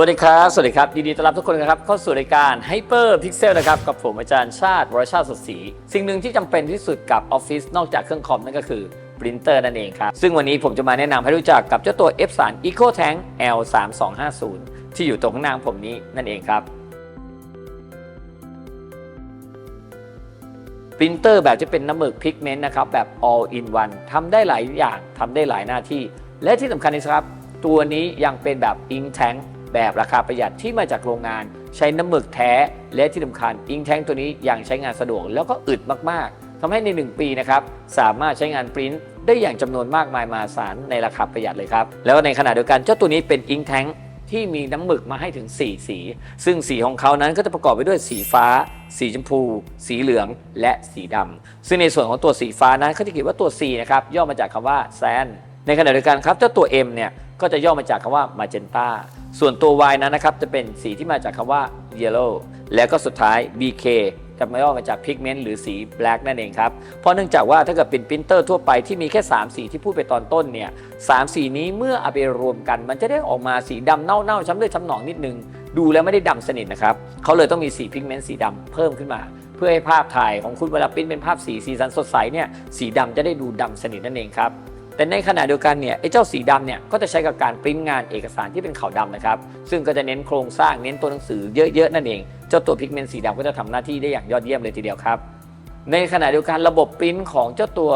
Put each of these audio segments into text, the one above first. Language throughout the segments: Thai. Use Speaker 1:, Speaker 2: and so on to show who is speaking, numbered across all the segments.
Speaker 1: วัสดีครับ สวัสดีครับยินดีต้อนรับทุกคนนะครับเข้าสู่รายการ Hyper Pixel นะครับกับผมอาจารย์ชาติวรชาติสดศรีสิ่งหนึ่งที่จำเป็นที่สุดกับออฟฟิศนอกจากเครื่องคอมนั่นก็คือปรินเตอร์นั่นเองครับ ซึ่งวันนี้ผมจะมาแนะนำให้รู้จักกับเจ้าตัว F3 Eco Tank L3250 ที่อยู่ตรงข้างหน้าผมนี้นั่นเองครับปรินเตอร์แบบจะเป็นน้ำหมึกพิกเมนต์นะครับแบบ all in one ทำได้หลายอย่างทำได้หลายหน้าที่ และที่สำคัญนะครับ ตัวนี้ยังเป็นแบบ ink tank แบบราคาประหยัดที่มาจากโรงงาน ใช้น้ำหมึกแท้และที่สำคัญ ink tank ตัวนี้ยังใช้งานสะดวกแล้วก็อึดมากๆทำให้ใน 1 ปีนะครับสามารถใช้งานปริ้นได้อย่างจำนวนมากมายมหาศาลในราคาประหยัดเลยครับ แล้วในขณะเดียวกันเจ้าตัวนี้เป็น ink tank ที่มีน้ำหมึกมาให้ถึง 4 สี ซึ่งสีของเขานั้นก็จะประกอบไปด้วยสีฟ้า สีชมพู สีเหลือง และสีดำ ซึ่งในส่วนของตัวสีฟ้านั้นเขาจะเขียนว่าตัว C นะครับ ย่อมาจากคำว่า sand ในขณะเดียวกันครับ เจ้าตัว M เนี่ย ก็จะย่อมาจากคำว่า magenta ส่วนตัว Y นั้นนะครับจะเป็นสีที่มาจากคำว่า yellow แล้วก็สุดท้าย BK จะมาย่อมาจาก pigment หรือสี black นั่นเองครับ เพราะเนื่องจากว่าถ้าเกิดเป็นปรินเตอร์ทั่วไปที่มีแค่ 3 สีที่พูดไปตอนต้นเนี่ยสามสีนี้เมื่อเอาไปรวมกัน มันจะได้ออกมาสีดำเน่าๆ ช้ำเลือดช้ำหนองนิดนึง ดูแล้วไม่ได้ดำสนิทนะครับเขาเลยต้องมีสีพิกเมนต์สีดำเพิ่มขึ้นมาเพื่อให้ภาพถ่ายของคุณเวลาปริ้นเป็นภาพสีสีสันสดใสเนี่ยสีดำจะได้ดูดำสนิทนั่นเองครับ แต่ในขณะเดียวกันเนี่ยไอ้เจ้าสีดำเนี่ยก็จะใช้กับการปริ้นงานเอกสารที่เป็นขาวดำนะครับ ซึ่งก็จะเน้นโครงสร้างเน้นตัวหนังสือเยอะๆนั่นเอง เจ้าตัวพิกเมนต์สีดำก็จะทำหน้าที่ได้อย่างยอดเยี่ยมเลยทีเดียวครับ ในขณะเดียวกันระบบปริ้นของเจ้าตัว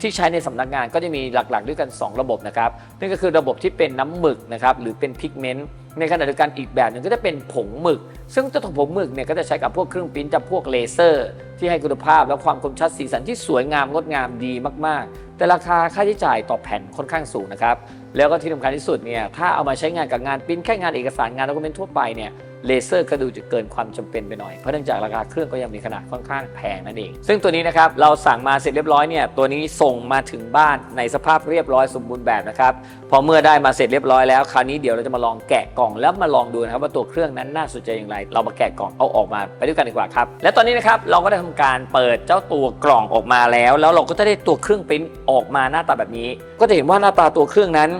Speaker 1: ที่ใช้ในสำนักงานก็จะมีหลักๆ ด้วยกัน 2 ระบบนะครับนั่นก็คือระบบที่เป็นน้ำหมึกนะครับหรือเป็นพิกเมนต์ในขณะเดียวกันอีกแบบหนึ่งก็จะเป็นผงหมึก ซึ่งเจ้าตัวผงหมึกเนี่ยก็จะใช้กับพวกเครื่องปริ้นจากพวกเลเซอร์ ที่ให้คุณภาพและความคมชัดสีสันที่สวยงามงดงามดีมาก แต่ราคาค่าใช้จ่ายต่อแผ่นค่อนข้างสูงนะครับ แล้วก็ที่สำคัญที่สุดเนี่ยถ้าเอามาใช้งานกับงานปริ้นแค่งานเอกสารงานด็อกเมนต์ทั่วไปเนี่ย เลเซอร์ก็ดูจะเกินความจำเป็นไปหน่อย เพราะเนื่องจากราคาเครื่องก็ยังมีขนาดค่อนข้างแพงนั่นเอง ซึ่งตัวนี้นะครับเราสั่งมาเสร็จเรียบร้อยเนี่ยตัวนี้ส่งมาถึงบ้านในสภาพเรียบร้อยสมบูรณ์แบบนะครับพอเมื่อได้มาเสร็จเรียบร้อยแล้วคราวนี้เดี๋ยวเราจะมาลองแกะกล่องแล้วมาลองดูนะครับว่าตัวเครื่องนั้นน่าสนใจอย่างไร เรามาแกะกล่องเอาออกมาไปด้วยกันดีกว่าครับและตอนนี้นะครับเราก็ได้ทำการเปิดเจ้าตัวกล่องออกมาแล้ว แล้วเราก็จะได้ตัวเครื่องปริ้นออกมาหน้าตาแบบนี้ ก็จะเห็นว่าหน้าตาตัวเครื่องนั้น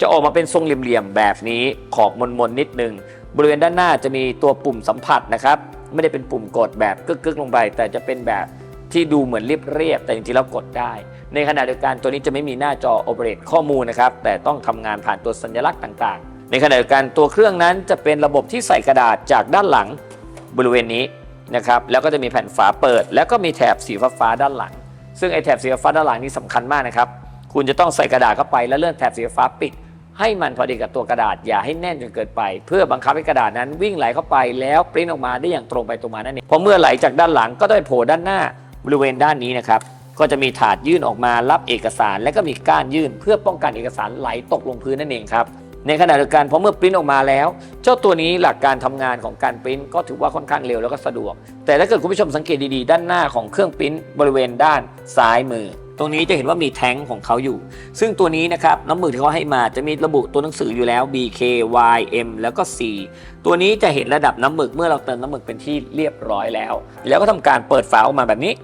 Speaker 1: จะออกมาเป็นทรงเหลี่ยมๆแบบนี้ขอบมนๆนิดนึง บริเวณด้านหน้าจะมีตัวปุ่มสัมผัสนะครับ ไม่ได้เป็นปุ่มกดแบบกึกๆลงไป แต่จะเป็นแบบที่ดูเหมือนเรียบๆแต่จริงๆแล้วกดได้ ในขณะเดียวกันตัวนี้จะไม่มีหน้าจอโอเปเรตข้อมูลนะครับ แต่ต้องทำงานผ่านตัวสัญลักษณ์ต่างๆ ในขณะเดียวกันตัวเครื่องนั้นจะเป็นระบบที่ใส่กระดาษจากด้านหลังบริเวณนี้นะครับแล้วก็จะมีแผ่นฝาเปิด แล้วก็มีแถบสีฟ้าด้านหลัง ซึ่งไอแถบสีฟ้าด้านหลังนี้สำคัญมากนะครับคุณจะต้องใส่กระดาษเข้าไปแล้วเลื่อนแถบสีฟ้าปิด ให้มันพอดีกับตัวกระดาษอย่าให้แน่นจนเกินไป เพื่อบังคับให้กระดาษนั้นวิ่งไหลเข้าไปแล้วปริ้นออกมาได้อย่างตรงไปตรงมานั่นเองพอเมื่อไหลจากด้านหลังก็ต้องโผล่ด้านหน้าบริเวณด้านนี้นะครับก็จะมีถาดยื่นออกมารับเอกสาร และก็มีก้านยื่น เพื่อป้องกันเอกสารไหลตกลงพื้นนั่นเองครับในขณะเดียวกันพอเมื่อปริ้นออกมาแล้ว เจ้าตัวนี้หลักการทำงานของการปริ้นก็ถือว่าค่อนข้างเร็วแล้วก็สะดวก แต่ถ้าเกิดคุณผู้ชมสังเกตดีๆ ด้านหน้าของเครื่องปริ้นบริเวณด้านซ้ายมือ ตรงนี้จะเห็นว่ามีแท้งของเขาอยู่ ซึ่งตัวนี้นะครับน้ำหมึกที่เขาให้มาจะมีระบุตัวหนังสืออยู่แล้ว BK Y M แล้วก็ C ตัวนี้จะเห็นระดับน้ำหมึกเมื่อเราเติมน้ำหมึกเป็นที่เรียบร้อยแล้ว แล้วก็ทำการเปิดฝาออกมาแบบนี้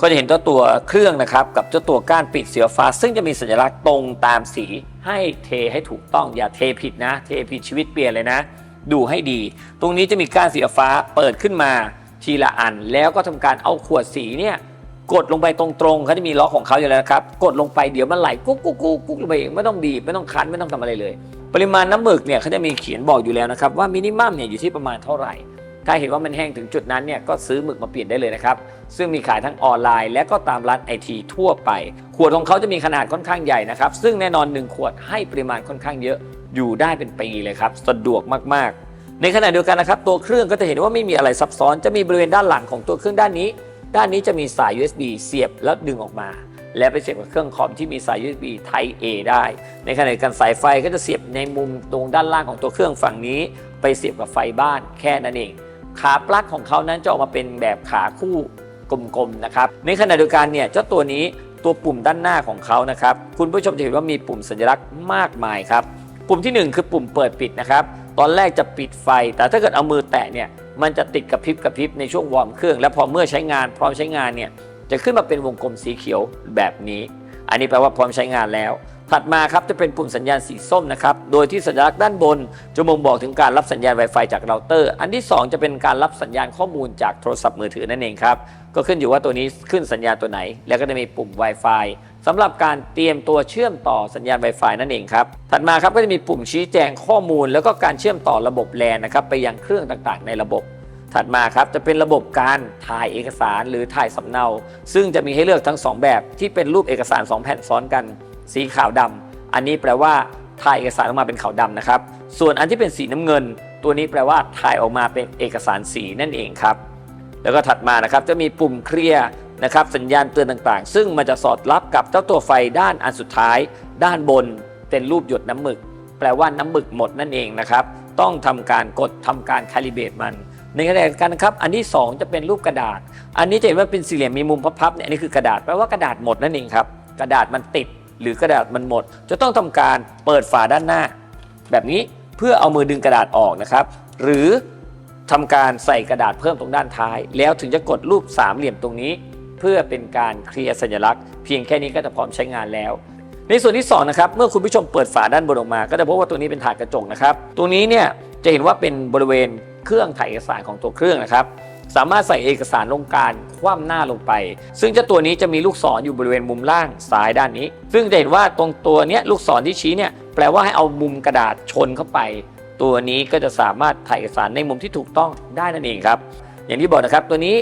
Speaker 1: ก็จะเห็นเจ้าตัวเครื่องนะครับกับเจ้าตัวก้านปิดเสียฟ้า ซึ่งจะมีสัญลักษณ์ตรงตามสีให้เทให้ถูกต้องอย่าเทผิดนะ เทผิดชีวิตเปลี่ยนเลยนะ ดูให้ดี ตรงนี้จะมีก้านสีฟ้าเปิดขึ้นมาทีละอัน แล้วก็ทำการเอาขวดสีเนี่ย กดลงไปตรงๆเขาจะมีล็อกของเขาอยู่แล้วนะครับ กดลงไปเดี๋ยวมันไหลกุ๊กกุ๊กกุ๊กกุ๊กลงไปเองไม่ต้องบีบไม่ต้องคั้นไม่ต้องทำอะไรเลย ปริมาณน้ำหมึกเนี่ยเขาจะมีเขียนบอกอยู่แล้วนะครับว่ามินิมัมเนี่ยอยู่ที่ประมาณเท่าไหร่ ถ้าเห็นว่ามันแห้งถึงจุดนั้นเนี่ยก็ซื้อหมึกมาเปลี่ยนได้เลยนะครับ ซึ่งมีขายทั้งออนไลน์ และก็ตามร้านไอทีทั่วไป ขวดของเขาจะมีขนาดค่อนข้างใหญ่นะครับ ซึ่งแน่นอน 1 ขวดให้ปริมาณค่อนข้างเยอะ อยู่ได้เป็นปีเลยครับ สะดวกมากๆ ในขณะเดียวกันนะครับตัวเครื่องก็จะเห็นว่าไม่มีอะไรซับซ้อน จะมีบริเวณด้านหลังของตัวเครื่องด้านนี้ ด้านนี้จะมีสาย USB เสียบแล้วดึงออกมา และไปเสียบกับเครื่องคอมที่มีสาย USB Type A ได้ ในขณะเดียวกันสายไฟก็จะเสียบในมุมตรงด้านล่างของตัวเครื่องฝั่งนี้ ไปเสียบกับไฟบ้านแค่นั้นเอง ขาปลั๊กของเขานั้นจะออกมาเป็นแบบขาคู่กลมๆนะครับ ในขณะเดียวกันเนี่ยเจ้าตัวนี้ตัวปุ่มด้านหน้าของเขานะครับ คุณผู้ชมจะเห็นว่ามีปุ่มสัญลักษณ์มากมายครับ ปุ่มที่ 1 คือปุ่มเปิดปิดนะครับ ตอนแรกจะปิดไฟ แต่ถ้าเกิดเอามือแตะเนี่ยมันจะติดกระพริบกระพริบในช่วงวอร์มเครื่อง และพอเมื่อใช้งานพร้อมใช้งานเนี่ยจะจะขึ้นมาเป็นวงกลมสีเขียวแบบนี้ อันนี้แปลว่าพร้อมใช้งานแล้ว ถัดมาครับจะเป็นปุ่มสัญญาณสีส้มนะครับ โดยที่สัญลักษณ์ด้านบนจะบ่งบอกถึงการรับสัญญาณ Wi-Fi จากเราเตอร์ อันที่ 2 จะเป็นการรับสัญญาณข้อมูลจากโทรศัพท์มือถือนั่นเองครับ ก็ขึ้นอยู่ว่าตัวนี้ขึ้นสัญญาณตัวไหน แล้วก็จะมีปุ่ม Wi-Fi สำหรับการเตรียมตัวเชื่อมต่อสัญญาณ Wi-Fi นั่นเองครับ ถัดมาครับก็จะมีปุ่มชี้แจงข้อมูล แล้วก็การเชื่อมต่อระบบ LAN นะครับไปยังเครื่องต่างๆ ในระบบถัดมาครับจะเป็นระบบการถ่ายเอกสารหรือถ่ายสำเนา ซึ่งจะมีให้เลือกทั้ง 2 แบบที่เป็นรูปเอกสาร 2 แผ่นซ้อนกัน สีขาวดำอันนี้แปลว่าถ่ายเอกสารออกมาเป็นขาวดำนะครับ ส่วนอันที่เป็นสีน้ำเงิน ตัวนี้แปลว่าถ่ายออกมาเป็นเอกสารสีนั่นเองครับ แล้วก็ถัดมานะครับจะมีปุ่มเคลียร์นะครับสัญญาณเตือนต่างๆ ซึ่งมันจะสอดรับกับเจ้าตัวไฟด้านอันสุดท้าย ด้านบนเป็นรูปหยดน้ำหมึก แปลว่าน้ำหมึกหมดนั่นเองนะครับ ต้องทำการกดทำการคาลิเบตมัน ในขณะเดียวกันนะครับ อันที่ 2 จะเป็นรูปกระดาษ อันนี้จะเห็นว่าเป็นสี่เหลี่ยมมีมุมพับๆเนี่ยอันนี้คือกระดาษแปลว่ากระดาษหมดนั่นเองครับ กระดาษมันติด หรือกระดาษมันหมด จะต้องทำการเปิดฝาด้านหน้า แบบนี้เพื่อเอามือดึงกระดาษออกนะครับ หรือทำการใส่กระดาษเพิ่มตรงด้านท้าย แล้วถึงจะกดรูปสามเหลี่ยมตรงนี้ เพื่อเป็นการเคลียร์สัญลักษณ์เพียงแค่นี้ก็จะพร้อมใช้งานแล้ว ในส่วนที่2นะครับเมื่อคุณผู้ชมเปิดฝาด้านบนออกมา ก็จะพบว่าตัวนี้เป็นถาดกระจกนะครับตรงนี้เนี่ยจะเห็นว่าเป็นบริเวณเครื่องถ่ายเอกสารของตัวเครื่องนะครับ สามารถใส่เอกสารลงการคว่ำหน้าลงไป ซึ่งเจ้าตัวนี้จะมีลูกศรออยู่บริเวณมุมล่างซ้ายด้านนี้ ซึ่งจะเห็นว่าตรงตัวเนี้ยลูกศรที่ชี้เนี่ยแปลว่าให้เอามุมกระดาษชนเข้าไป ตัวนี้ก็จะสามารถถ่ายเอกสารในมุมที่ถูกต้องได้นั่นเองครับ อย่างที่บอกนะครับตัวนี้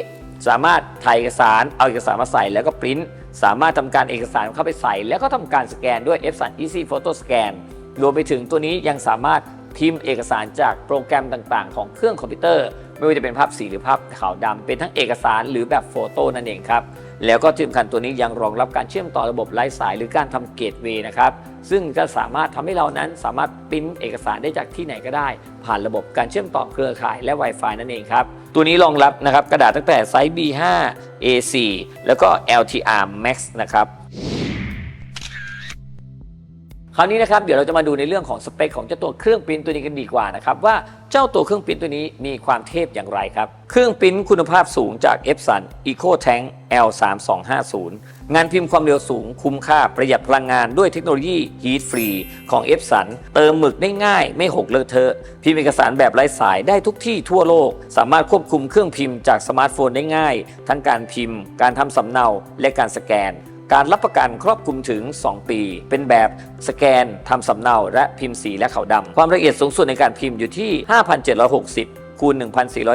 Speaker 1: สามารถถ่ายเอกสารเอาเอกสารมาใส่แล้วก็ปริ้นสามารถทำการเอกสารเข้าไปใส่ แล้วก็ทำการสแกนด้วย F3 Easy Photo Scan รวมไปถึงตัวนี้ยังสามารถ พิมพ์เอกสารจากโปรแกรมต่างๆ ของเครื่องคอมพิวเตอร์ ไม่ว่าจะเป็นภาพสีหรือภาพขาวดำเป็นทั้งเอกสารหรือแบบโฟโต้นั่นเองครับแล้วก็ที่สำคัญตัวนี้ยังรองรับการเชื่อมต่อระบบไร้สายหรือการทำเกตเวย์นะครับ ซึ่งจะสามารถทำให้เรานั้นสามารถปริ้นเอกสารได้จากที่ไหนก็ได้ ผ่านระบบการเชื่อมต่อเครือข่ายและ Wi-Fi นั่นเองครับ ตัวนี้รองรับนะครับกระดาษตั้งแต่ไซส์ B5 A4 แล้วก็ LTR Max นะครับ คราวนี้นะครับเดี๋ยวเราจะมาดูในเรื่องของสเปคของเจ้าตัวเครื่องปิ้นตัวนี้กันดีกว่านะครับว่าเจ้าตัวเครื่องปิ้นตัวนี้มีความเทพอย่างไรครับ เครื่องปิ้นคุณภาพสูงจาก Epson Eco Tank L3250 งานพิมพ์ความเร็วสูงคุ้มค่าประหยัดพลังงานด้วยเทคโนโลยี Heat Free ของ Epson เติมหมึกได้ง่ายไม่หกเลอะเทอะ พิมพ์เอกสารแบบไร้สายได้ทุกที่ทั่วโลก สามารถควบคุมเครื่องพิมพ์จากสมาร์ทโฟนได้ง่าย ทั้งการพิมพ์ การทำสำเนาและการสแกน การรับประกันครอบคลุมถึง 2 ปี เป็นแบบสแกนทำสำเนาและพิมพ์สีและขาวดำความละเอียดสูงสุดในการพิมพ์อยู่ที่ 5,760คูณ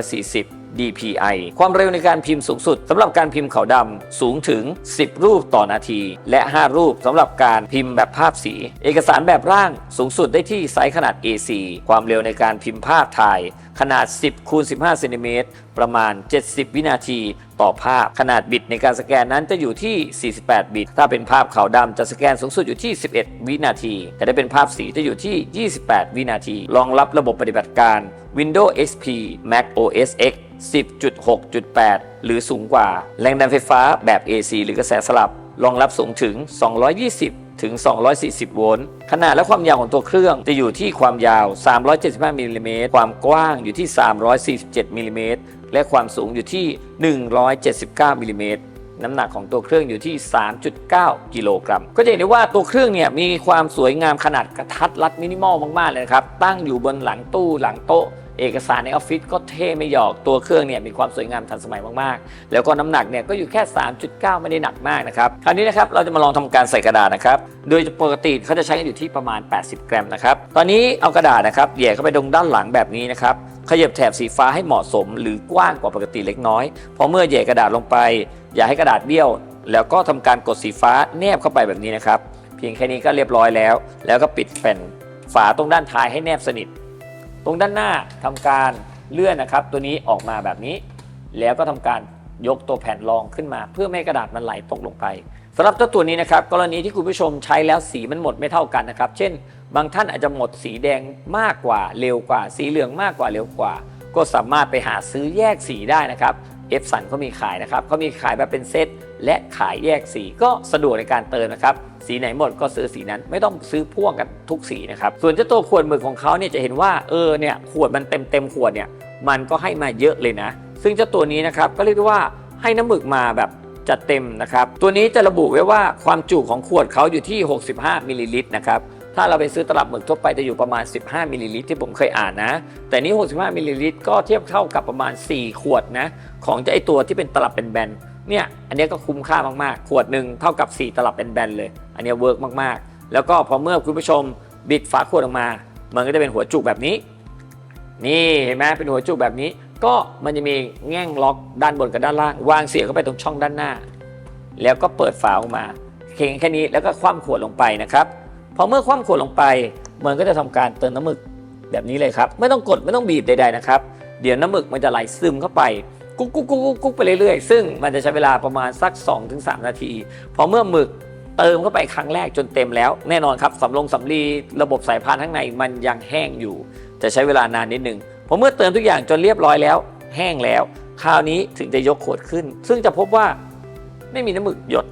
Speaker 1: 1,440 DPI ความเร็วในการพิมพ์สูงสุดสำหรับการพิมพ์ขาวดำสูงถึง 10 รูปต่อนาที และ 5 รูปสำหรับการพิมพ์แบบภาพสี เอกสารแบบร่างสูงสุดได้ที่ไซส์ขนาด A4 ความเร็วในการพิมพ์ภาพถ่าย ขนาด 10คูณ15เซนติเมตรประมาณ 70 วินาทีต่อภาพ ขนาดบิตในการสแกนนั้นจะอยู่ที่ 48 บิต ถ้าเป็นภาพขาวดำจะสแกนสูงสุดอยู่ที่ 11 วินาที แต่ถ้าเป็นภาพสีจะอยู่ที่ 28 วินาที รองรับระบบปฏิบัติการ Windows XP Mac OS X 10.6.8 หรือสูงกว่า แรงดันไฟฟ้าแบบ AC หรือกระแสสลับ รองรับสูงถึง 220 ถึง 240 โวลต์ ขนาดและความยาวของตัวเครื่องจะอยู่ที่ความยาว 375มิลลิเมตรความกว้างอยู่ที่ 347มิลลิเมตรและความสูงอยู่ที่ 179มิลลิเมตรน้ำหนักของตัวเครื่องอยู่ที่ 3.9 กิโลกรัม ก็จะเห็นได้ว่าตัวเครื่องเนี่ยมีความสวยงามขนาดกระทัดรัดมินิมอลมาก ๆ เลยนะครับ ตั้งอยู่บนหลังตู้หลังโต๊ะ เอกสารในออฟฟิศก็เท่ไม่หยอกตัวเครื่องเนี่ยมีความสวยงามทันสมัยมากๆ แล้วก็น้ำหนักเนี่ยก็อยู่แค่ 3.9 ไม่ได้หนักมากนะครับคราวนี้นะครับเราจะมาลองทำการใส่กระดาษนะครับโดยปกติเขาจะใช้กันอยู่ที่ประมาณ 80 กรัมนะครับตอนนี้เอากระดาษนะครับแย่เข้าไปตรงด้านหลังแบบนี้นะครับขยับแถบสีฟ้าให้เหมาะสม หรือกว้างกว่าปกติเล็กน้อยพอเมื่อแย่กระดาษลงไป อย่าให้กระดาษเบี้ยว แล้วก็ทำการกดสีฟ้าแนบเข้าไปแบบนี้นะครับเพียงแค่นี้ก็เรียบร้อยแล้ว แล้วก็ปิดแผ่นฝาตรงด้านท้ายให้แนบสนิท ตรงด้านหน้าทำการเลื่อนนะครับ ตัวนี้ออกมาแบบนี้ แล้วก็ทำการยกตัวแผ่นรองขึ้นมา เพื่อไม่กระดาษมันไหลตกลงไปสำหรับเจ้าตัวนี้นะครับกรณีที่คุณผู้ชมใช้แล้วสีมันหมดไม่เท่ากันนะครับ เช่น บางท่านอาจจะหมดสีแดงมากกว่าเร็วกว่า สีเหลืองมากกว่าเร็วกว่า ก็สามารถไปหาซื้อแยกสีได้นะครับเอฟสันเขามีขายนะครับเขามีขายแบบเป็นเซต และขายแยกสีก็สะดวกในการเติมนะครับ สีไหนหมดก็ซื้อสีนั้นไม่ต้องซื้อพ่วงกันทุกสีนะครับ ส่วนเจ้าตัวขวดหมึกของเขาเนี่ยจะเห็นว่าเออเนี่ยขวดมันเต็มเต็มขวดเนี่ยมันก็ให้มาเยอะเลยนะ ซึ่งเจ้าตัวนี้นะครับก็เรียกว่าให้น้ำหมึกมาแบบจัดเต็มนะครับ ตัวนี้จะระบุไว้ว่าความจุของขวดเขาอยู่ที่ 65มิลลิลิตรนะครับถ้าเราไปซื้อตลับหมึกทั่วไปจะอยู่ประมาณ 15มิลลิลิตรที่ผมเคยอ่านนะ แต่นี้ 65มิลลิลิตรก็เทียบเท่ากับประมาณ 4 ขวดนะ ของจะไอตัวที่เป็นตลับเป็นแบน เนี่ยอันนี้ก็คุ้มค่ามากๆ ขวดหนึ่งเท่ากับ 4 ตลับเป็นแบนๆเลย อันนี้เวิร์กมากๆ แล้วก็พอเมื่อคุณผู้ชมบิดฝาขวดออกมา มันก็จะเป็นหัวจุกแบบนี้ นี่เห็นไหมเป็นหัวจุกแบบนี้ ก็มันจะมีแง่งล็อกด้านบนกับด้านล่าง วางเสียบเข้าไปตรงช่องด้านหน้า แล้วก็เปิดฝาออกมาเพียงแค่นี้แล้วก็คว่ำขวดลงไปนะครับพอเมื่อคว่ำขวดลงไปมันก็จะทำการเติมน้ำหมึกแบบนี้เลยครับ ไม่ต้องกดไม่ต้องบีบใดๆนะครับ เดี๋ยวน้ำหมึกมันจะไหลซึมเข้าไป กุ๊กกุ๊กกุ๊กกุ๊กไปเรื่อยๆ ซึ่งมันจะใช้เวลาประมาณสัก 2-3 นาที พอเมื่อหมึกเติมเข้าไปครั้งแรกจนเต็มแล้ว แน่นอนครับสำลงสำลีระบบสายพานข้างในมันยังแห้งอยู่ จะใช้เวลานานนิดนึงพอเมื่อเติมทุกอย่างจนเรียบร้อยแล้ว แห้งแล้ว คราวนี้ถึงจะยกขวดขึ้น ซึ่งจะพบว่าไม่มีน้ำหมึกหยด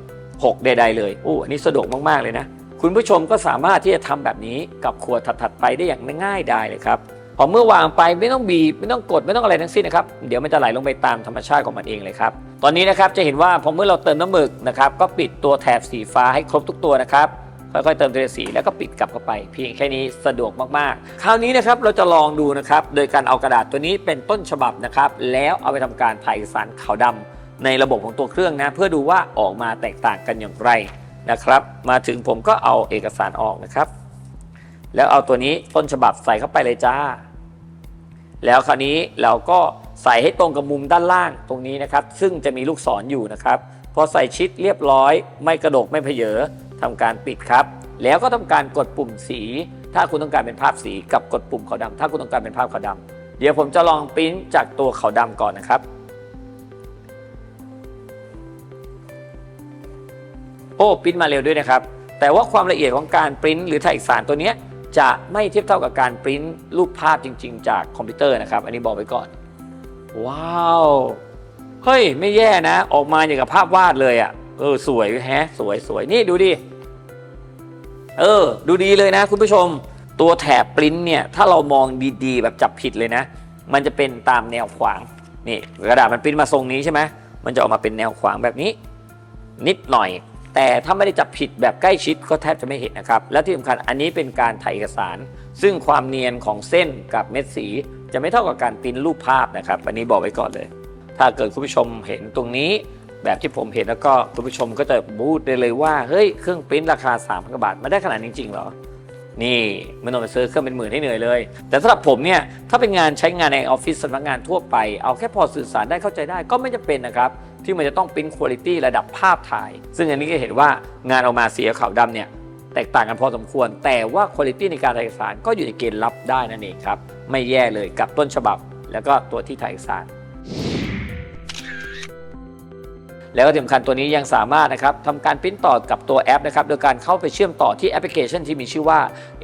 Speaker 1: หกใด ๆ เลยอู้อันนี้สะดวกมากๆเลยนะ คุณผู้ชมก็สามารถที่จะทำแบบนี้กับขวดถัดๆไปได้อย่างง่ายได้เลยครับ พอเมื่อวางไปไม่ต้องบีบไม่ต้องกดไม่ต้องอะไรทั้งสิ้นนะครับเดี๋ยวมันจะไหลลงไปตามธรรมชาติของมันเองเลยครับตอนนี้นะครับจะเห็นว่าพอเมื่อเราเติมน้ำหมึกนะครับก็ปิดตัวแถบสีฟ้าให้ครบทุกตัวนะครับค่อยๆเติมตัวสีแล้วก็ปิดกลับเข้าไป เพียงแค่นี้สะดวกมากๆ คราวนี้นะครับเราจะลองดูนะครับโดยการเอากระดาษตัวนี้เป็นต้นฉบับนะครับแล้วเอาไปทำการถ่ายเอกสารขาวดำในระบบของตัวเครื่องนะเพื่อดูว่าออกมาแตกต่างกันอย่างไรนะครับ มาถึงผมก็เอาเอกสารออกนะครับ แล้วเอาตัวนี้ต้นฉบับใส่เข้าไปเลยจ้า แล้วคราวนี้เราก็ใส่ให้ตรงกับมุมด้านล่างตรงนี้นะครับ ซึ่งจะมีลูกศรออยู่นะครับ พอใส่ชิดเรียบร้อย ไม่กระดกไม่เพเยอทำการปิดครับ แล้วก็ทำการกดปุ่มสี ถ้าคุณต้องการเป็นภาพสีกับกดปุ่มขาวดำถ้าคุณต้องการเป็นภาพขาวดำเดี๋ยวผมจะลองปริ้นจากตัวขาวดำก่อนนะครับ โอ้ปริ้นมาเร็วด้วยนะครับ แต่ว่าความละเอียดของการปริ้นหรือถ่ายเอกสารตัวเนี้ย จะไม่เทียบเท่ากับการปริ้นรูปภาพจริง ๆ จากคอมพิวเตอร์นะครับ อันนี้บอกไว้ก่อน ว้าว เฮ้ย ไม่แย่นะ ออกมาอย่างกับภาพวาดเลยอะ่ะ เออ สวยแฮะ สวยสวยนี่ดูดิ เออ ดูดีเลยนะ คุณผู้ชม ตัวแถบปริ้นเนี่ย ถ้าเรามองดีๆ แบบจับผิดเลยนะ มันจะเป็นตามแนวขวาง นี่ กระดาษมันปริ้นมาทรงนี้ใช่ไหมมันจะออกมาเป็นแนวขวางแบบนี้ นิดหน่อย แต่ถ้าไม่ได้จับผิดแบบใกล้ชิดก็แทบจะไม่เห็นนะครับ และที่สำคัญอันนี้เป็นการถ่ายเอกสาร ซึ่งความเนียนของเส้นกับเม็ดสี จะไม่เท่ากับการปริ้นรูปภาพนะครับ อันนี้บอกไว้ก่อนเลย ถ้าเกิดคุณผู้ชมเห็นตรงนี้ แบบที่ผมเห็นแล้วก็คุณผู้ชมก็จะพูดได้เลยว่าเฮ้ยเครื่องปริ้นราคา3 0 0 0บาทมาได้ขนาดนี้จริงๆเหรอนี่ไม่ต้องไปซื้อเครื่องเป็นหมื่นให้เหนื่อยเลย แต่สำหรับผมเนี่ยถ้าเป็นงานใช้งานในออฟฟิศสำนักงานทั่วไป เอาแค่พอสื่อสารได้เข้าใจได้ก็ไม่จำเป็นนะครับ ที่มันจะต้องปริ้นคุณภาพระดับภาพถ่าย ซึ่งอันนี้ก็เห็นว่างานออกมาสีขาวดำเนี่ยแตกต่างกันพอสมควร แต่ว่าคุณภาพในการถ่ายเอกสารก็อยู่ในเกณฑ์รับได้นั่นเองครับ ไม่แย่เลยกับต้นฉบับ แล้วก็ตัวที่ถ่ายเอกสาร แล้วก็ที่สำคัญตัวนี้ยังสามารถนะครับทำการปริ้นต่อกับตัวแอปนะครับโดยการเข้าไปเชื่อมต่อที่แอปพลิเคชันที่มีชื่อว่า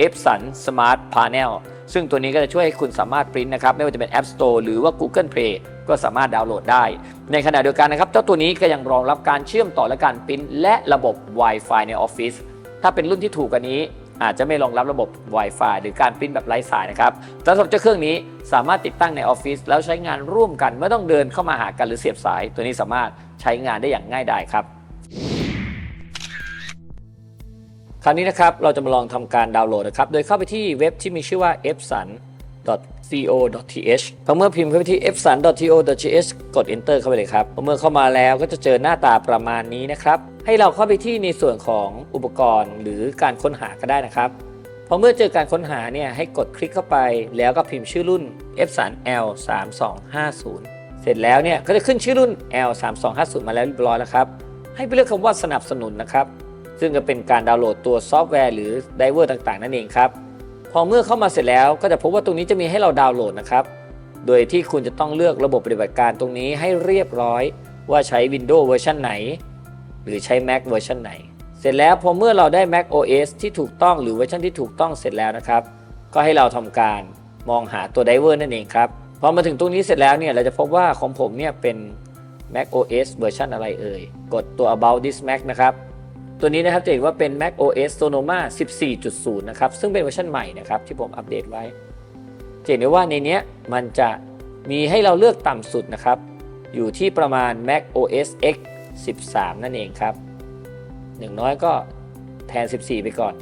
Speaker 1: Epson Smart Panel ซึ่งตัวนี้ก็จะช่วยให้คุณสามารถปริ้นนะครับไม่ว่าจะเป็น App Store หรือว่า Google Play ก็สามารถดาวน์โหลดได้ ในขณะเดียวกันนะครับเจ้าตัวนี้ก็ยังรองรับการเชื่อมต่อและการปริ้นและระบบ Wi-Fi ในออฟฟิศถ้าเป็นรุ่นที่ถูกกว่านี้ อาจจะไม่รองรับระบบ Wi-Fi หรือการปริ้นแบบไร้สายนะครับสำหรับเจ้าเครื่องนี้สามารถติดตั้งในออฟฟิศแล้วใช้งานร่วมกันไม่ต้องเดินเข้ามาหากันหรือเสียบสาย ตัวนี้สามารถใช้งานได้อย่างง่ายดายครับ คราวนี้นะครับเราจะมาลองทำการดาวน์โหลดนะครับ โดยเข้าไปที่เว็บที่มีชื่อว่า epson co.th พอเมื่อพิมพ์เข้าไปที่ epson.co.th กด enter เข้าไปเลยครับพอเมื่อเข้ามาแล้วก็จะเจอหน้าตาประมาณนี้นะครับ ให้เราเข้าไปที่ในส่วนของอุปกรณ์หรือการค้นหาก็ได้นะครับพอเมื่อเจอการค้นหาเนี่ยให้กดคลิกเข้าไป แล้วก็พิมพ์ชื่อรุ่น epson l 3 2 5 0เสร็จแล้วเนี่ยก็จะขึ้นชื่อรุ่น l 3 2 5 0มาแล้วเรียบร้อยแล้วครับ ให้ไปเลือกคำว่าสนับสนุนนะครับ ซึ่งก็เป็นการดาวน์โหลดตัวซอฟต์แวร์หรือไดเวอร์ต่างๆ นั่นเองครับ พอเมื่อเข้ามาเสร็จแล้วก็จะพบว่าตรงนี้จะมีให้เราดาวน์โหลดนะครับ โดยที่คุณจะต้องเลือกระบบปฏิบัติการตรงนี้ให้เรียบร้อย ว่าใช้ Windows เวอร์ชันไหน หรือใช้ Mac เวอร์ชันไหน เสร็จแล้วพอเมื่อเราได้ Mac OS ที่ถูกต้องหรือเวอร์ชันที่ถูกต้องเสร็จแล้วนะครับ ก็ให้เราทำการมองหาตัวไดเวอร์นั่นเองครับพอมาถึงตรงนี้เสร็จแล้วเนี่ยเราจะพบว่าของผมเนี่ยเป็น Mac OS เวอร์ชันอะไรเอ่ย กดตัว About this Mac นะครับ ตัวนี้นะครับจะเห็นว่าเป็น Mac OS Sonoma 14.0 นะครับ ซึ่งเป็นเวอร์ชันใหม่นะครับ ที่ผมอัปเดตไว้จะเห็นได้ว่าในเนี้ยมันจะมีให้เราเลือกต่ำสุดนะครับ อยู่ที่ประมาณ Mac OS X 13 นั่นเองครับอย่างน้อยก็แทน 14 ไปก่อน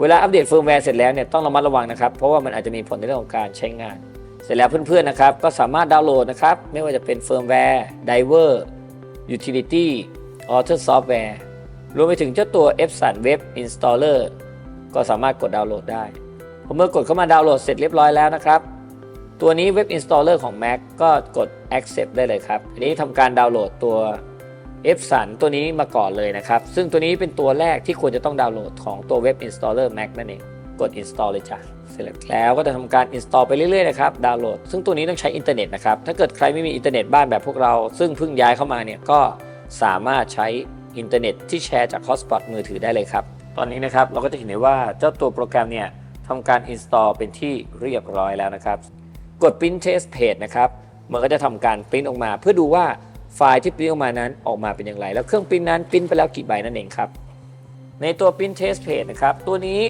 Speaker 1: เวลาอัปเดตเฟิร์มแวร์เสร็จแล้วเนี่ยต้องระมัดระวังนะครับ เพราะว่ามันอาจจะมีผลในเรื่องของการใช้งาน เสร็จแล้วเพื่อนๆนะครับ ก็สามารถดาวน์โหลดนะครับ ไม่ว่าจะเป็นเฟิร์มแวร์ไดเวอร์ Utility Author Software รว รวมไปถึงเจ้าตัว Epson Web Installer ก็สามารถกดดาวน์โหลดได้พอเมื่อกดเข้ามาดาวน์โหลดเสร็จเรียบร้อยแล้วนะครับ ตัวนี้ Web Installer ของ Mac ก็กด Accept ได้เลยครับ อันนี้ทำการดาวน์โหลดตัว Epson ตัวนี้มาก่อนเลยนะครับ ซึ่งตัวนี้เป็นตัวแรกที่ควรจะต้องดาวน์โหลดของตัว Web Installer Mac นั่นเอง กด install เลยจ้ะ เสร็จแล้วก็จะทำการ install ไปเรื่อยๆนะครับ ดาวน์โหลด ซึ่งตัวนี้ต้องใช้อินเทอร์เน็ตนะครับ ถ้าเกิดใครไม่มีอินเทอร์เน็ตบ้านแบบพวกเรา ซึ่งเพิ่งย้ายเข้ามาเนี่ย ก็สามารถใช้ อินเทอร์เน็ตที่แชร์จาก hotspot มือถือได้เลยครับ ตอนนี้นะครับเราก็จะเห็นได้ว่าเจ้าตัวโปรแกรมเนี่ยทำการ install เป็นที่เรียบร้อยแล้วนะครับ กด print test page นะครับมันก็จะทำการ print ออกมา เพื่อดูว่าไฟล์ที่ print ออกมานั้นออกมาเป็นอย่างไร แล้วเครื่อง print นั้น print ไปแล้วกี่ใบนั่นเองครับ ในตัว print test page นะครับ ตัวนี้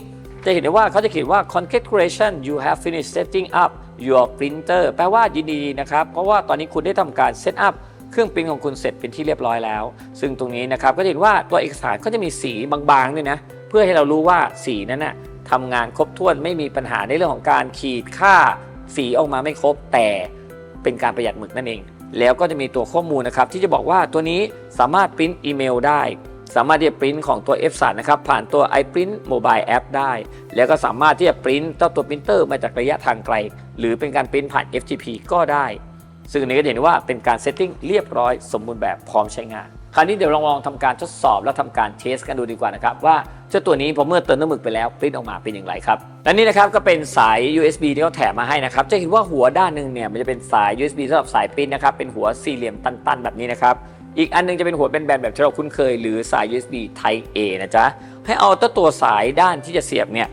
Speaker 1: จะเห็นได้ว่าเขาจะเขียนว่า congratulation you have finished setting up your printer แปลว่ายินดีนะครับ เพราะว่าตอนนี้คุณได้ทำการ set up เครื่องปริ้นของคุณเสร็จเป็นที่เรียบร้อยแล้ว ซึ่งตรงนี้นะครับก็จะเห็นว่าตัวเอกสารก็จะมีสีบางๆด้วยนะเพื่อให้เรารู้ว่าสีนั้นนะทำงานครบถ้วนไม่มีปัญหาในเรื่องของการขีดค่าสีออกมาไม่ครบ แต่เป็นการประหยัดหมึกนั่นเอง แล้วก็จะมีตัวข้อมูลนะครับที่จะบอกว่าตัวนี้สามารถปริ้นอีเมลได้ สามารถที่จะปริ้นของตัว F3 นะครับผ่านตัว iPrint Mobile App ได้ แล้วก็สามารถที่จะปริ้นเจ้าตัวปรินเตอร์มาจากระยะทางไกล หรือเป็นการปริ้นผ่าน FTP ก็ได้ ซึ่งอันนี้ก็เห็นว่าเป็นการเซตติ้งเรียบร้อยสมบูรณ์แบบพร้อมใช้งาน คราวนี้เดี๋ยวลองลองทำการทดสอบและทำการเทสกันดูดีกว่านะครับว่าเจ้าตัวนี้พอเมื่อเติมน้ำหมึกไปแล้วปริ้นออกมาเป็นอย่างไรครับและนี่นะครับก็เป็นสาย USB ที่เขาแถมมาให้นะครับจะเห็นว่าหัวด้านหนึ่งเนี่ยมันจะเป็นสาย USB สำหรับสายปริ้นนะครับเป็นหัวสี่เหลี่ยมตันๆ แบบนี้นะครับอีกอันหนึงจะเป็นหัวเป็นแบนแบบที่เราคุ้นเคย หรือสาย USB Type A นะจ๊ะให้เอาตัวตัวสายด้านที่จะเสียบเนี่ย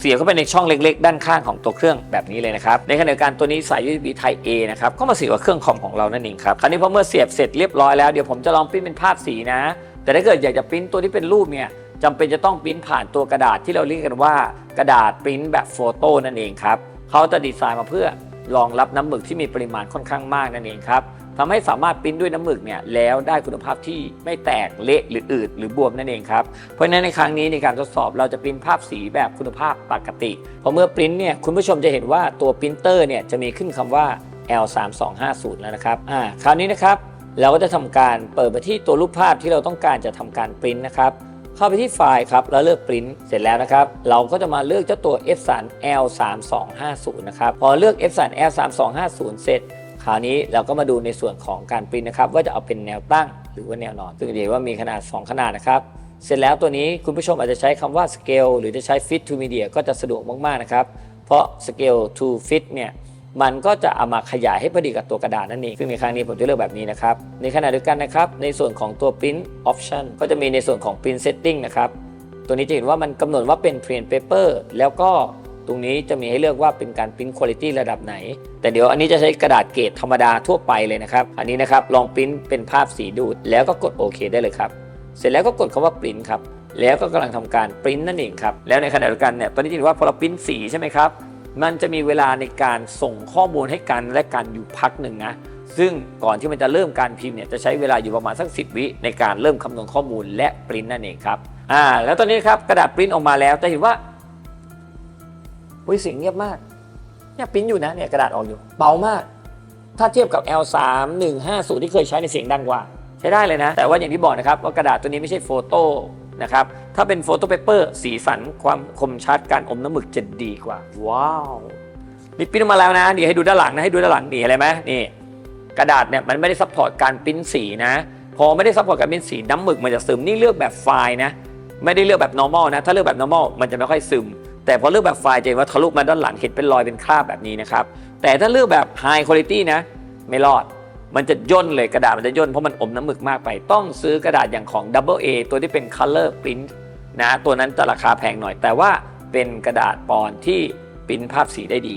Speaker 1: เสียบเข้าไปในช่องเล็ก ๆ ด้านข้างของตัวเครื่องแบบนี้เลยนะครับ ในขณะเดียวกันตัวนี้สาย USB Type A นะครับก็มาเสียบกับเครื่องคอมของเรานั่นเองครับคราวนี้พอเมื่อเสียบเสร็จเรียบร้อยแล้วเดี๋ยวผมจะลองปริ้นเป็นภาพสีนะ แต่ถ้าเกิดอยากจะปริ้นตัวที่เป็นรูปเนี่ยจำเป็นจะต้องปริ้นผ่านตัวกระดาษที่เราเรียกกันว่ากระดาษปริ้นแบบโฟโต้นั่นเองครับเขาจะดีไซน์มาเพื่อรองรับน้ำหมึกที่มีปริมาณค่อนข้างมากนั่นเองครับ ทำให้สามารถปริ้นด้วยน้ำหมึกเนี่ยแล้วได้คุณภาพที่ไม่แตกเละหรืออืดหรือบวมนั่นเองครับ เพราะฉะนั้นในครั้งนี้ในการทดสอบเราจะปริ้นภาพสีแบบคุณภาพปกติพอเมื่อปริ้นเนี่ยคุณผู้ชมจะเห็นว่าตัวปรินเตอร์เนี่ยจะมีขึ้นคำว่า L3250 แล้วนะครับอ่าคราวนี้นะครับเราก็จะทำการเปิดไปที่ตัวรูปภาพที่เราต้องการจะทำการปริ้นนะครับเข้าไปที่ไฟล์ครับแล้วเลือกปริ้นเสร็จแล้วนะครับ เราก็จะมาเลือกเจ้าตัว F3 L3250 นะครับพอเลือก F3 L3250 เสร็จ คราวนี้เราก็มาดูในส่วนของการปริ้นนะครับว่าจะเอาเป็นแนวตั้งหรือว่าแนวนอน ซึ่งเห็นว่ามีขนาด 2 ขนาดนะครับ เสร็จแล้วตัวนี้คุณผู้ชมอาจจะใช้คำว่า scale หรือจะใช้ fit to media ก็จะสะดวกมากๆนะครับ เพราะ scale to fit เนี่ยมันก็จะเอามาขยายให้พอดีกับตัวกระดาษนั่นเอง ซึ่งในครั้งนี้ผมจะเลือกแบบนี้นะครับ ในขณะเดียวกันนะครับ ในส่วนของตัว print option ก็จะมีในส่วนของ print setting นะครับ ตัวนี้จะเห็นว่ามันกำหนดว่าเป็น print paper แล้วก็ ตรงนี้จะมีให้เลือกว่าเป็นการ print quality ระดับไหน แต่เดี๋ยวอันนี้จะใช้กระดาษเกรดธรรมดาทั่วไปเลยนะครับ อันนี้นะครับลอง print เป็นภาพสีดูด แล้วก็กดโอเคได้เลยครับ เสร็จแล้วก็กดคำว่า print ครับ แล้วก็กำลังทำการ print นั่นเองครับ แล้วในขณะเดียวกันเนี่ยตอนนี้จะเห็นว่าพอเรา print สีใช่ไหมครับ มันจะมีเวลาในการส่งข้อมูลให้กันและกันอยู่พักหนึ่งนะซึ่งก่อนที่มันจะเริ่มการพิมพ์เนี่ยจะใช้เวลาอยู่ประมาณสักสิวิในการเริ่มคำนวณข้อมูลและปริ้นนั่นเองครับอ่าแล้วตอนนี้ครับกระดาษปริ้นออกมาแล้วจะเห็นว่า อุ้ยเสียงเงียบมากเนี่ยปริ้นอยู่นะเนี่ยกระดาษออกอยู่ เบามาก ถ้าเทียบกับ L3 150 ที่เคยใช้ในเสียงดังกว่า ใช้ได้เลยนะ แต่ว่าอย่างที่บอกนะครับว่ากระดาษตัวนี้ไม่ใช่โฟโต้นะครับ ถ้าเป็นโฟโต้เปเปอร์สีสันความคมชัดการอมน้ำหมึกจะดีกว่า ว้าวนี่ปิ้นออกมาแล้วนะเดี๋ยวให้ดูด้านหลังนะให้ดูด้านหลังนี่อะไรไหมนี่กระดาษเนี่ยมันไม่ได้ซัพพอร์ตการปริ้นสีนะ พอไม่ได้ซัพพอร์ตการปริ้นสีน้ำหมึกมันจะซึมนี่เลือกแบบไฟล์นะ ไม่ได้เลือกแบบ normal นะ ถ้าเลือกแบบ normal มันจะไม่ค่อยซึม แต่พอเลือกแบบไฟล์จะเห็นว่าทะลุมาด้านหลังเห็นเป็นรอยเป็นคราบแบบนี้นะครับ แต่ถ้าเลือกแบบ high quality นะ ไม่รอด มันจะย่นเลยกระดาษมันจะย่นเพราะมันอมน้ำหมึกมากไป ต้องซื้อกระดาษอย่างของ Double A ตัวที่เป็น color print นะตัวนั้นจะราคาแพงหน่อย แต่ว่าเป็นกระดาษปอนที่ปริ้นภาพสีได้ดี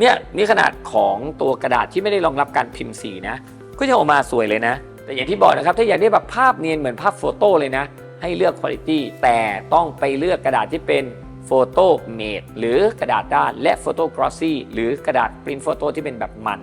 Speaker 1: เนี่ยนี่ขนาดของตัวกระดาษที่ไม่ได้รองรับการพิมพ์สีนะ ก็จะออกมาสวยเลยนะ แต่อย่างที่บอกนะครับถ้าอยากได้แบบภาพเนียนเหมือนภาพโฟโต้เลยนะ ให้เลือกคุณภาพแต่ต้องไปเลือกกระดาษที่เป็น โฟโต้เมดหรือกระดาษด้านและโฟโต้กรอสซี่หรือกระดาษปริ้นโฟโต้ที่เป็นแบบมัน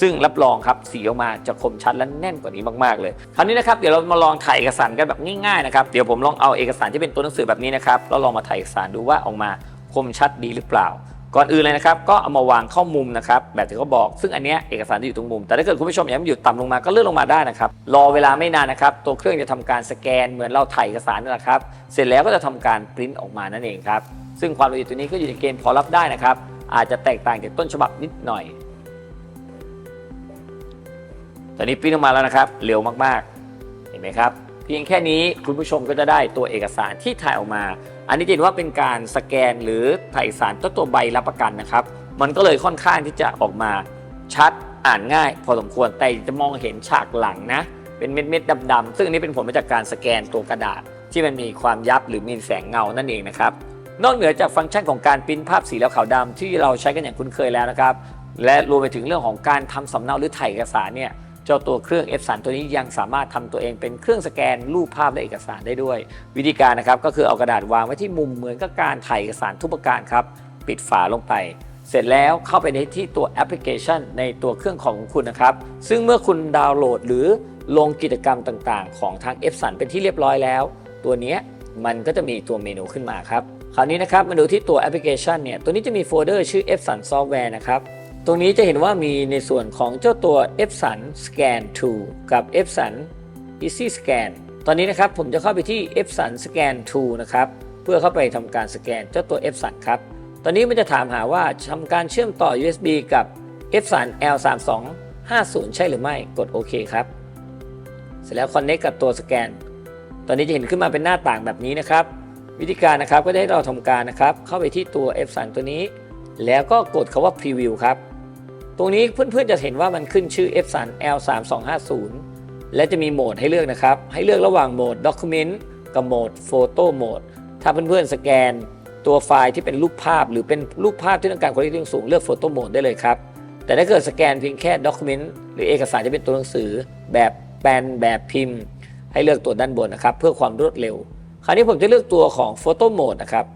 Speaker 1: ซึ่งรับรองครับสีออกมาจะคมชัดและแน่นกว่านี้มากๆเลย คราวนี้นะครับเดี๋ยวเรามาลองถ่ายเอกสารกันแบบง่ายๆนะครับเดี๋ยวผมลองเอาเอกสารที่เป็นตัวหนังสือแบบนี้นะครับแล้วลองมาถ่ายเอกสารดูว่าออกมาคมชัดดีหรือเปล่า ก่อนอื่นเลยนะครับก็เอามาวางเข้ามุมนะครับแบบที่เขาบอก ซึ่งอันเนี้ยเอกสารที่อยู่ตรงมุม แต่ถ้าเกิดคุณผู้ชมอยากให้มันอยู่ต่ำลงมาก็เลื่อนลงมาได้นะครับรอเวลาไม่นานนะครับตัวเครื่องจะทำการสแกนเหมือนเราถ่ายเอกสารนั่นแหละครับเสร็จแล้วก็จะทำการปริ้นออกมานั่นเองครับ ซึ่งความละเอียดตัวนี้ก็อยู่ในเกณฑ์พอรับได้นะครับ อาจจะแตกต่างจากต้นฉบับนิดหน่อย ตอนนี้ปริ้นออกมาแล้วนะครับ เร็วมากๆ เห็นไหมครับ เพียงแค่นี้คุณผู้ชมก็จะได้ตัวเอกสารที่ถ่ายออกมา อันนี้จะเห็นว่าเป็นการสแกนหรือถ่ายเอกสารตัวตัวใบรับประกันนะครับ มันก็เลยค่อนข้างที่จะออกมาชัดอ่านง่าย พอสมควรแต่จะมองเห็นฉากหลังนะ เป็นเม็ดๆดำๆซึ่งอันนี้เป็นผลมาจากการสแกนตัวกระดาษที่มันมีความยับหรือมีแสงเงานั่นเองนะครับ นอกเหนือจากฟังก์ชันของการปริ้นภาพสีแล้วขาวดำที่เราใช้กันอย่างคุ้นเคยแล้วนะครับ และรวมไปถึงเรื่องของการทำสำเนาหรือถ่ายเอกสารเนี่ยเจ้าตัวเครื่อง F3 ตัวนี้ยังสามารถทำตัวเองเป็นเครื่องสแกนรูปภาพและเอกสารได้ด้วย วิธีการนะครับก็คือเอากระดาษวางไว้ที่มุมเหมือนกับการถ่ายเอกสารทุกประการครับปิดฝาลงไป เสร็จแล้วเข้าไปในที่ตัวแอปพลิเคชันในตัวเครื่องของคุณนะครับ ซึ่งเมื่อคุณดาวน์โหลดหรือลงกิจกรรมต่างๆ ของทาง F3 เป็นที่เรียบร้อยแล้ว ตัวเนี้ยมันก็จะมีตัวเมนูขึ้นมาครับ คราวนี้นะครับมาดูที่ตัวแอปพลิเคชันเนี่ย ตัวนี้จะมีโฟลเดอร์ชื่อ F3 Software นะครับ ตรงนี้จะเห็นว่ามีในส่วนของเจ้าตัว F3 Scan Tool กับ F3 Easy Scan ตอนนี้นะครับผมจะเข้าไปที่ F3 Scan Tool นะครับ เพื่อเข้าไปทำการสแกนเจ้าตัว F3 ครับ ตอนนี้มันจะถามหาว่าทำการเชื่อมต่อ USB กับ F3 L3250 ใช่หรือไม่ กดโอเคครับ เสร็จแล้ว Connect กับตัวสแกน ตอนนี้จะเห็นขึ้นมาเป็นหน้าต่างแบบนี้นะครับ วิธีการนะครับก็ได้ให้เราทำการนะครับเข้าไปที่ตัว F3 ตัวนี้ แล้วก็กดคาว่า Preview ครับ ตรงนี้เพื่อนๆจะเห็นว่ามันขึ้นชื่อ F3 L3250 และจะมีโหมดให้เลือกนะครับ ให้เลือกระหว่างโหมด Document กับโหมด Photo Mode ถ้าเพื่อนๆสแกนตัวไฟล์ที่เป็นรูปภาพ หรือเป็นรูปภาพที่ต้องการคุณภาพสูงเลือก Photo Mode ได้เลยครับ แต่ถ้าเกิดสแกนเพียงแค่ Document หรือเอกสารที่เป็นตัวหนังสือ แบบแปลนแบบพิมพ์ ให้เลือกตัวด้านบนนะครับ เพื่อความรวดเร็ว คราวนี้ผมจะเลือกตัวของ Photo Mode นะครับ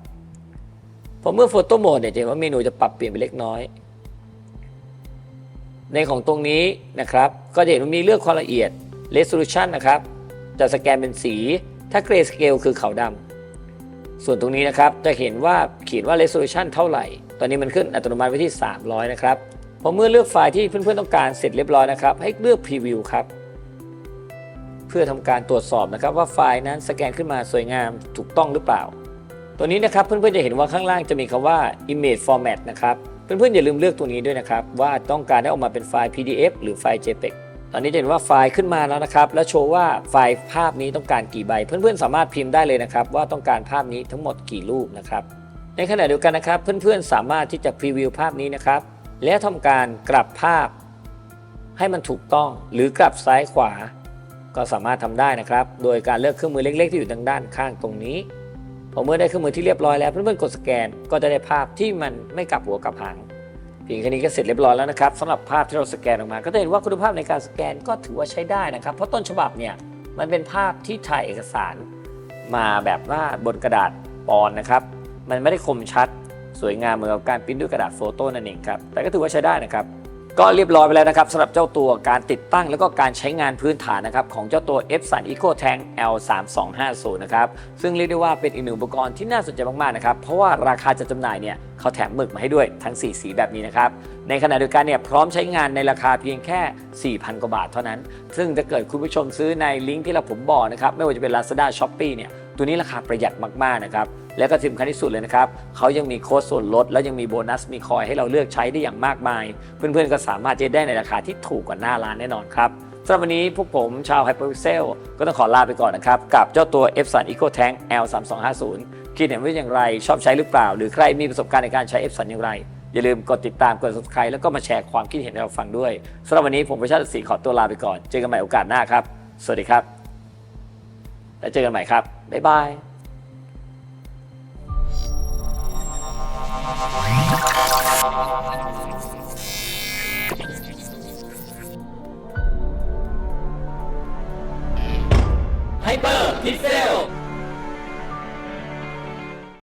Speaker 1: พอเมื่อ Photo Mode เนี่ยจะเห็นว่าเมนูจะปรับเปลี่ยนไปเล็กน้อย ในของตรงนี้นะครับ ก็จะเห็นว่ามีเลือกความละเอียด resolution นะครับ จะสแกนเป็นสี ถ้า grayscale คือขาวดำส่วนตรงนี้นะครับจะเห็นว่าเขียนว่า resolution เท่าไหร่ ตอนนี้มันขึ้นอัตโนมัติไว้ที่ 300 นะครับพอเมื่อเลือกไฟล์ที่เพื่อนๆต้องการเสร็จเรียบร้อยนะครับ ให้เลือก preview ครับ พื่อทำการตรวจสอบนะครับว่าไฟล์นั้นสแกนขึ้นมาสวยงามถูกต้องหรือเปล่า ตัวนี้นะครับเพื่อนๆจะเห็นว่าข้างล่างจะมีคำว่า image format นะครับเพื่อนๆอย่าลืมเลือกตัวนี้ด้วยนะครับว่าต้องการให้ออกมาเป็นไฟล์ PDF หรือไฟล์ JPEG ตอนนี้จะเห็นว่าไฟล์ขึ้นมาแล้วนะครับ แล้วโชว์ว่าไฟล์ภาพนี้ต้องการกี่ใบ เพื่อนๆสามารถพิมพ์ได้เลยนะครับ ว่าต้องการภาพนี้ทั้งหมดกี่รูปนะครับ ในขณะเดียวกันนะครับ เพื่อนๆสามารถที่จะพรีวิวภาพนี้นะครับ แล้วทำการกลับภาพ ให้มันถูกต้องหรือกลับซ้ายขวา ก็สามารถทำได้นะครับ โดยการเลือกเครื่องมือเล็ก ๆ ที่อยู่ทางด้านข้างตรงนี้พอเมื่อได้เครื่องมือที่เรียบร้อยแล้วเพื่อนๆกดสแกนก็จะได้ภาพที่มันไม่กลับหัวกลับหางเพียงแค่นี้ก็เสร็จเรียบร้อยแล้วนะครับสำหรับภาพที่เราสแกนออกมา ก็จะเห็นว่าคุณภาพในการสแกนก็ถือว่าใช้ได้นะครับ เพราะต้นฉบับเนี่ยมันเป็นภาพที่ถ่ายเอกสาร มาแบบว่าบนกระดาษปอนนะครับ มันไม่ได้คมชัด สวยงามเหมือนกับการปริ้นด้วยกระดาษโฟโต้นั่นเองครับแต่ก็ถือว่าใช้ได้นะครับ ก็เรียบร้อยไปแล้วนะครับสำหรับเจ้าตัวการติดตั้งแล้วก็การใช้งานพื้นฐานนะครับของเจ้าตัว f s u n Eco Tank L3250 นะครับซึ่งเรียกได้ว่าเป็นอีกหนึ่งอุปกรณ์ที่น่าสนใจมากๆนะครับเพราะว่าราคาจัดจำหน่ายเนี่ยเขาแถมหมึกมาให้ด้วยทั้ง 4 สีแบบนี้นะครับในขณะเดียวกันเนี่ยพร้อมใช้งานในราคาเพียงแค่ 4,000 กว่าบาทเท่านั้น ซึ่งถ้าเกิดคุณผู้ชมซื้อในลิงก์ที่เราผมบอกนะครับไม่ว่าจะเป็น Lazada Shopee เนี่ย ตัวนี้ราคาประหยัดมากๆนะครับและก็สำคัญที่สุดเลยนะครับเขายังมีโค้ดส่วนลด แล้วยังมีโบนัสมีคอยให้เราเลือกใช้ได้อย่างมากมาย เพื่อนๆก็สามารถจะได้ในราคาที่ถูกกว่าหน้าร้านแน่นอนครับสำหรับวันนี้พวกผมชาว Hyperpixel ก็ต้องขอลาไปก่อนนะครับ กับเจ้าตัว f s u n Eco Tank L3250 คิดเห็นว่าอย่างไรชอบใช้หรือเปล่า หรือใครมีประสบการณ์ในการใช้ f s u n อย่างไร อย่าลืมกดติดตามกด subscribe แล้วก็มาแชร์ความคิดเห็นให้เราฟังด้วยสำหรับวันนี้ผมประชาติศรีขอตัวลาไปก่อน เจอกันใหม่โอกาสหน้าครับ สวัสดีครับ แล้วเจอกันใหม่ครับ บ๊ายบายไฮเปอร์พิเซล